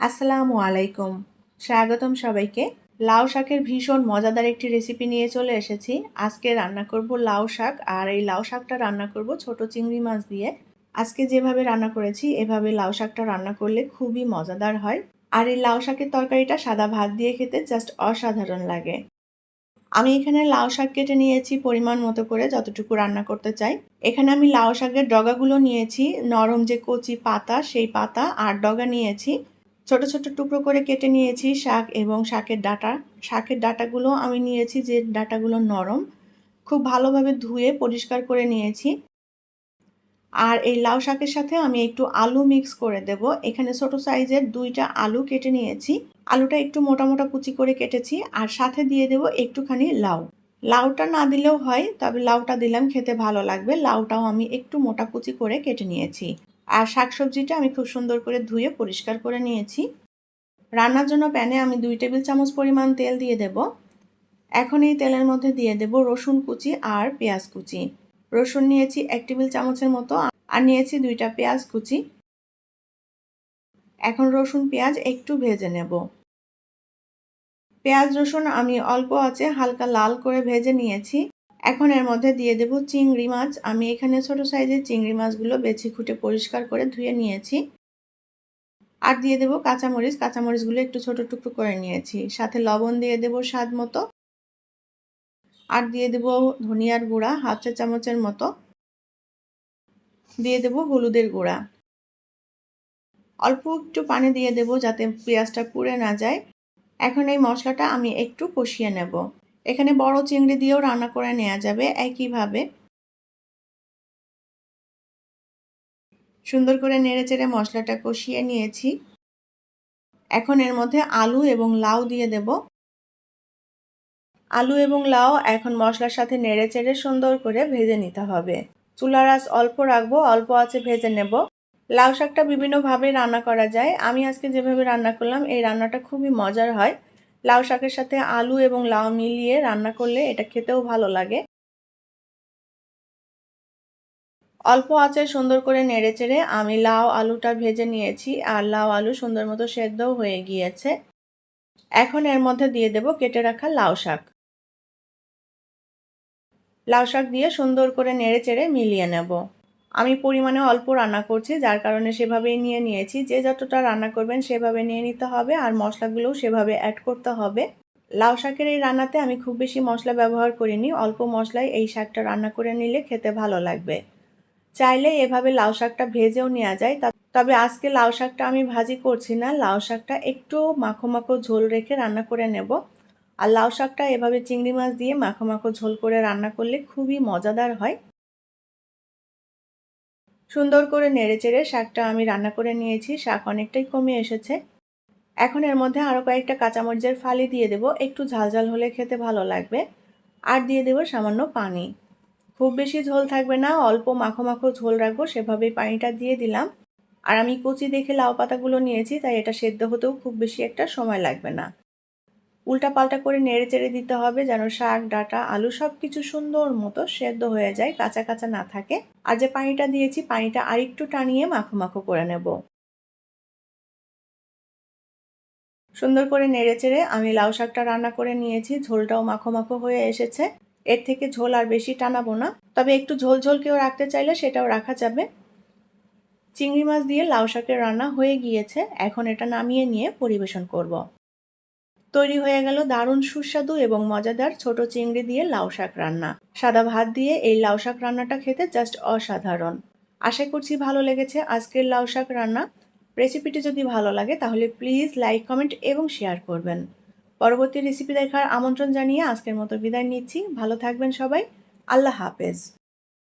আসসালামু আলাইকুম। স্বাগতম সবাইকে। লাউ শাকের ভীষণ মজাদার একটি রেসিপি নিয়ে চলে এসেছি। আজকে রান্না করব লাউ শাক, আর এই লাউ শাকটা রান্না করব ছোট চিংড়ি মাছ দিয়ে। আজকে যেভাবে রান্না করেছি, এভাবে লাউ শাকটা রান্না করলে খুবই মজাদার হয়। আর এই লাউ শাকের তরকারিটা সাদা ভাত দিয়ে খেতে জাস্ট অসাধারণ লাগে। আমি এখানে লাউ শাক কেটে নিয়েছি পরিমাণ মতো করে যতটুকু রান্না করতে চাই। এখানে আমি লাউ শাকের ডগাগুলো নিয়েছি, নরম যে কচি পাতা, সেই পাতা আর ডগা নিয়েছি। ছোট ছোট টুকরো করে কেটে নিয়েছি শাক এবং শাকের ডাটা। শাকের ডাটাগুলো আমি নিয়েছি যে ডাটাগুলো নরম, খুব ভালোভাবে ধুয়ে পরিষ্কার করে নিয়েছি। আর এই লাউ শাকের সাথে আমি একটু আলু মিক্স করে দেব। এখানে ছোট সাইজের দুইটা আলু কেটে নিয়েছি। আলুটা একটু মোটা মোটা কুচি করে কেটেছি আর সাথে দিয়ে দেব একটুখানি লাউ। লাউটা না দিলেও হয়, তবে লাউটা দিলাম, খেতে ভালো লাগবে। লাউটাও আমি একটু মোটা কুচি করে কেটে নিয়েছি। আর শাকসবজিটা আমি খুব সুন্দর করে ধুয়ে পরিষ্কার করে নিয়েছি। রান্নার জন্য প্যানে আমি দুই টেবিল চামচ পরিমাণ তেল দিয়ে দেব। এখন এই তেলের মধ্যে দিয়ে দেব রসুন কুচি আর পেঁয়াজ কুচি। রসুন নিয়েছি এক টেবিল চামচের মতো আর নিয়েছি দুইটা পেঁয়াজ কুচি। এখন রসুন পেঁয়াজ একটু ভেজে নেব। পেঁয়াজ রসুন আমি অল্প আছে হালকা লাল করে ভেজে নিয়েছি। এখন এর মধ্যে দিয়ে দেব চিংড়ি মাছ। আমি এখানে ছোট সাইজের চিংড়ি মাছগুলো বেছে খুঁটে পরিষ্কার করে ধুয়ে নিয়েছি। আর দিয়ে দেব কাঁচামরিচ। কাঁচামরিচগুলো একটু ছোট টুকরো করে নিয়েছি। সাথে লবণ দিয়ে দেব স্বাদ মতো। আর দিয়ে দেব ধনিয়ার গুঁড়া, হাফ চা চামচের মতো। দিয়ে দেব হলুদের গুঁড়া। অল্প একটু পানি দিয়ে দেব যাতে পেঁয়াজটা পুড়ে না যায়। এখন এই মশলাটা আমি একটু কষিয়ে নেব। এখানে বড় চিংড়ি দিয়েও রান্না করে নেওয়া যাবে একইভাবে। সুন্দর করে নেড়ে চেড়ে মশলাটা কষিয়ে নিয়েছি। এখন এর মধ্যে আলু এবং লাউ দিয়ে দেব। আলু এবং লাউ এখন মশলার সাথে নেড়ে চেড়ে সুন্দর করে ভেজে নিতে হবে। চুলার আঁচ অল্প রাখব, অল্প আছে ভেজে নেব। লাউ শাকটা বিভিন্নভাবে রান্না করা যায়। আমি আজকে যেভাবে রান্না করলাম, এই রান্নাটা খুবই মজার হয়। লাউ শাকের সাথে আলু এবং লাউ মিলিয়ে রান্না করলে এটা খেতেও ভালো লাগে। অল্প আঁচে সুন্দর করে নেড়ে চেড়ে আমি লাউ আলুটা ভেজে নিয়েছি আর লাউ আলু সুন্দর মতো সেদ্ধও হয়ে গিয়েছে। এখন এর মধ্যে দিয়ে দেব কেটে রাখা লাউ শাক। লাউ শাক দিয়ে সুন্দর করে নেড়ে চেড়ে মিলিয়ে নেব। আমি পরিমাণে অল্প রান্না করছি, যার কারণে সেভাবেই নিয়ে নিয়েছি। যে যতটা রান্না করবেন সেভাবে নিয়ে নিতে হবে, আর মশলাগুলোও সেভাবে অ্যাড করতে হবে। লাউ শাকের এই রান্নাতে আমি খুব বেশি মশলা ব্যবহার করিনি, অল্প মশলায় এই শাকটা রান্না করে নিলে খেতে ভালো লাগবে। চাইলে এভাবে লাউ শাকটা ভেজেও নেওয়া যায় তবে আজকে লাউ শাকটা আমি ভাজি করছি না, লাউ শাকটা একটু মাখো মাখো ঝোল রেখে রান্না করে নেব। আর লাউ শাকটা এভাবে চিংড়ি মাছ দিয়ে মাখো মাখো ঝোল করে রান্না করলে খুবই মজাদার হয়। সুন্দর করে নেড়ে চেড়ে শাকটা আমি রান্না করে নিয়েছি, শাক অনেকটাই কমে এসেছে। এখন এর মধ্যে আরও কয়েকটা কাঁচামরিচের ফালি দিয়ে দেব, একটু ঝালঝাল হলে খেতে ভালো লাগবে। আর দিয়ে দেব সামান্য পানি। খুব বেশি ঝোল থাকবে না, অল্প মাখো মাখো ঝোল রাখব, সেভাবেই পানিটা দিয়ে দিলাম। আর আমি কচি দেখে লাউ পাতাগুলো নিয়েছি, তাই এটা সেদ্ধ হতেও খুব বেশি একটা সময় লাগবে না। উল্টা পাল্টা করে নেড়ে চেড়ে দিতে হবে যেন শাক, ডাটা, আলু সব কিছু সুন্দর মতো সেদ্ধ হয়ে যায়, কাঁচা কাঁচা না থাকে। আর যে পানিটা দিয়েছি, পানিটা আরেকটু টানিয়ে মাখো মাখো করে নেব। সুন্দর করে নেড়ে চেড়ে আমি লাউ শাকটা রান্না করে নিয়েছি, ঝোলটাও মাখো মাখো হয়ে এসেছে। এর থেকে ঝোল আর বেশি টানাবো না, তবে একটু ঝোল ঝোল কেউ রাখতে চাইলে সেটাও রাখা যাবে। চিংড়ি মাছ দিয়ে লাউ শাকের রান্না হয়ে গিয়েছে, এখন এটা নামিয়ে নিয়ে পরিবেশন করব। তৈরি হয়ে গেল দারুণ সুস্বাদু এবং মজাদার ছোট চিংড়ি দিয়ে লাউ শাক রান্না। সাদা ভাত দিয়ে এই লাউ শাক রান্নাটা খেতে জাস্ট অসাধারণ। আশা করছি ভালো লেগেছে আজকের লাউ শাক রান্না। রেসিপিটি যদি ভালো লাগে তাহলে প্লিজ লাইক, কমেন্ট এবং শেয়ার করবেন। পরবর্তী রেসিপি দেখার আমন্ত্রণ জানিয়ে আজকের মতো বিদায় নিচ্ছি। ভালো থাকবেন সবাই। আল্লাহ হাফেজ।